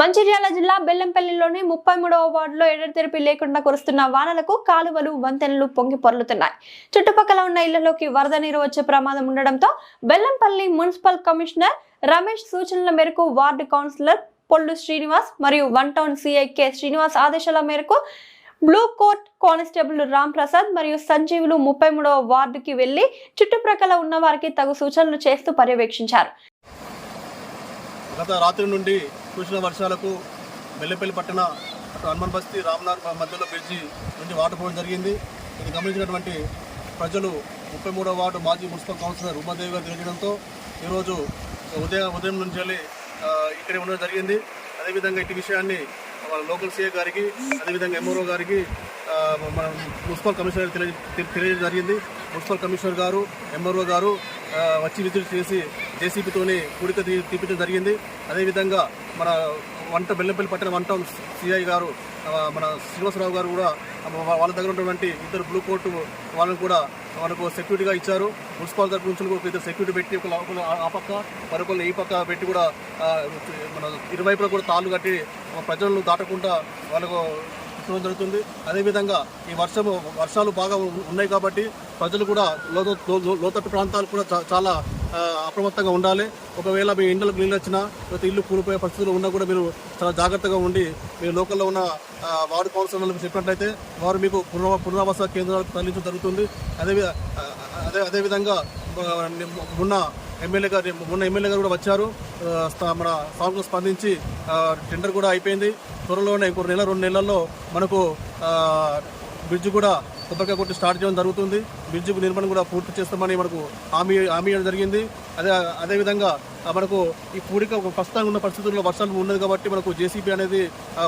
మంచిర్యాల జిల్లా బెల్లంపల్లిలోని ముప్పై మూడవ వార్డులో ఎడతెరిపి లేకుండా కురుస్తున్న వానలకు కాలువలు వంతెనలు పొంగి పొర్లుతున్నాయి. చుట్టుపక్కల ఉన్న ఇళ్ళలోకి వరద నీరు వచ్చే ప్రమాదం ఉండడంతో బెల్లంపల్లి మున్సిపల్ కమిషనర్ రమేష్ సూచనల మేరకు వార్డు కౌన్సిలర్ పొల్లు శ్రీనివాస్ మరియు వన్ టౌన్ సిఐకే శ్రీనివాస్ ఆదేశాల మేరకు blue court constable Ram Prasad మరియు సంజీవులు ముప్పై మూడవ వార్డుకి వెళ్ళి చుట్టుప్రక్కల ఉన్న వారికి తగు సూచనలు చేస్తూ పర్యవేక్షించారు. గత రాత్రి నుండి కురిసిన వర్షాలకు బెల్లపల్లి పట్టణ అటు హనుమాన్ బస్తీ రామ్నగర్ మధ్యలో బ్రిడ్జి నుంచి వాటర్ పోవడం జరిగింది. ఇది గమనించినటువంటి ప్రజలు ముప్పై మూడో వార్డు మాజీ మున్సిపల్ కౌన్సిలర్ ఉమాదేవి గారు తెలియడంతో ఈరోజు ఉదయం ఉదయం నుంచి వెళ్ళి ఇక్కడే ఉండడం జరిగింది. అదేవిధంగా ఇటు విషయాన్ని లోకల్ సీఏ గారికి అదేవిధంగా ఎంఓఓ గారికి మన మున్సిపల్ కమిషనర్ తెలియ తెలియజేయడం జరిగింది. మున్సిపల్ కమిషనర్ గారు ఎంఆర్ఓ గారు వచ్చి విజిట్ చేసి జేసీబీతోని కూడిక తీ- తీపించడం జరిగింది. అదేవిధంగా మన వంట బెల్లంపల్లి పట్టణ వన్ టౌన్ సిఐ గారు మన శ్రీనివాసరావు గారు కూడా వాళ్ళ దగ్గర ఉన్నటువంటి ఇద్దరు బ్లూ కోర్టు వాళ్ళని కూడా మనకు సెక్యూరిటీగా ఇచ్చారు. మున్సిపల్ తరపు నుంచి కూడా ఒక ఇద్దరు సెక్యూరిటీ పెట్టి ఒక ఆ- పక్క మరొకరు ఈ పక్క పెట్టి కూడా మన ఇరువైపులా కూడా తాళ్ళు కట్టి ప్రజలను దాటకుండా వాళ్ళకు చూడడం జరుగుతుంది. అదేవిధంగా ఈ వర్షము వర్షాలు బాగా ఉన్నాయి కాబట్టి ప్రజలు కూడా లోతట్టు ప్రాంతాలు కూడా చాలా అప్రమత్తంగా ఉండాలి. ఒకవేళ మీ ఇండ్లకు నీళ్ళు వచ్చినా లేకపోతే ఇల్లు కూలిపోయే పరిస్థితులు ఉన్నా కూడా మీరు చాలా జాగ్రత్తగా ఉండి మీ లోకల్లో ఉన్న వార్డు కౌన్సిలర్లకు చెప్పినట్లయితే వారు మీకు పునరా పునరావాస కేంద్రాలకు తరలించడం జరుగుతుంది. అదే అదే అదేవిధంగా మొన్న ఎమ్మెల్యే గారు మొన్న ఎమ్మెల్యే గారు కూడా వచ్చారు. మన సాగుకు స్పందించి టెండర్ కూడా అయిపోయింది. త్వరలోనే ఇంకో నెల రెండు నెలల్లో మనకు బ్రిడ్జ్ కూడా కొబ్బరికాయ కొట్టి స్టార్ట్ చేయడం జరుగుతుంది. బ్రిడ్జ్ నిర్మాణం కూడా పూర్తి చేస్తామని మనకు హామీ హామీ జరిగింది. అదే అదేవిధంగా మనకు ఈ పూడిక ప్రస్తుతం ఉన్న పరిస్థితుల్లో వర్షాలు ఉన్నది కాబట్టి మనకు జేసీబీ అనేది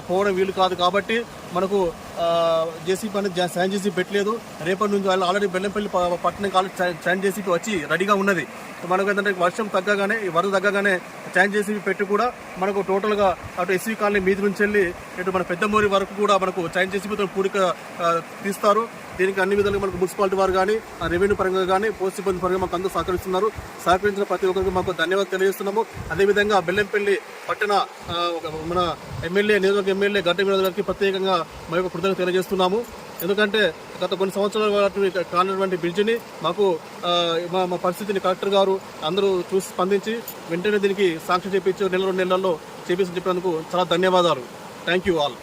పోవడం వీలు కాదు కాబట్టి మనకు జేసీబీ అనేది జా- చేసి పెట్టలేదు. రేపటి నుంచి వాళ్ళు ఆల్రెడీ బెల్లంపల్లి పట్టణం కాలం శాన్ జేసీబీ వచ్చి రెడీగా ఉన్నది. మనకు ఏంటంటే వర్షం తగ్గగానే ఈ వరద తగ్గగానే శాన్ జేసీబీ పెట్టి కూడా మనకు టోటల్గా అటు ఎస్వీ కాలనీ మీది నుంచి వెళ్ళి ఇటు మన పెద్దమూరి వరకు కూడా మనకు శాన్ జేసీబీతో పూడిక తీస్తారు. దీనికి అన్ని విధాలుగా మనకు మున్సిపాలిటీ వారు కానీ రెవెన్యూ పరంగా కానీ పోస్ట్ సిబ్బంది పరంగా మాకు అందరూ సహకరిస్తున్నారు. సహకరించిన ప్రతి ఒక్కరికి మాకు ధన్యవాదాలు తెలియజేస్తున్నాము అదేవిధంగా బెల్లంపల్లి పట్టణ మన ఎమ్మెల్యే నియోజకవర్గ ఎమ్మెల్యే గడ్డ వినోద్ గారికి ప్రత్యేకంగా మా యొక్క కృతజ్ఞత తెలియజేస్తున్నాము. ఎందుకంటే గత కొన్ని సంవత్సరాల కానటువంటి బ్రిడ్జిని మాకు మా మా పరిస్థితిని కలెక్టర్ గారు అందరూ చూసి స్పందించి వెంటనే దీనికి సాంక్షన్ చేపించి నెల రెండు నెలల్లో చేపించి చెప్పినందుకు చాలా ధన్యవాదాలు. Thank you all.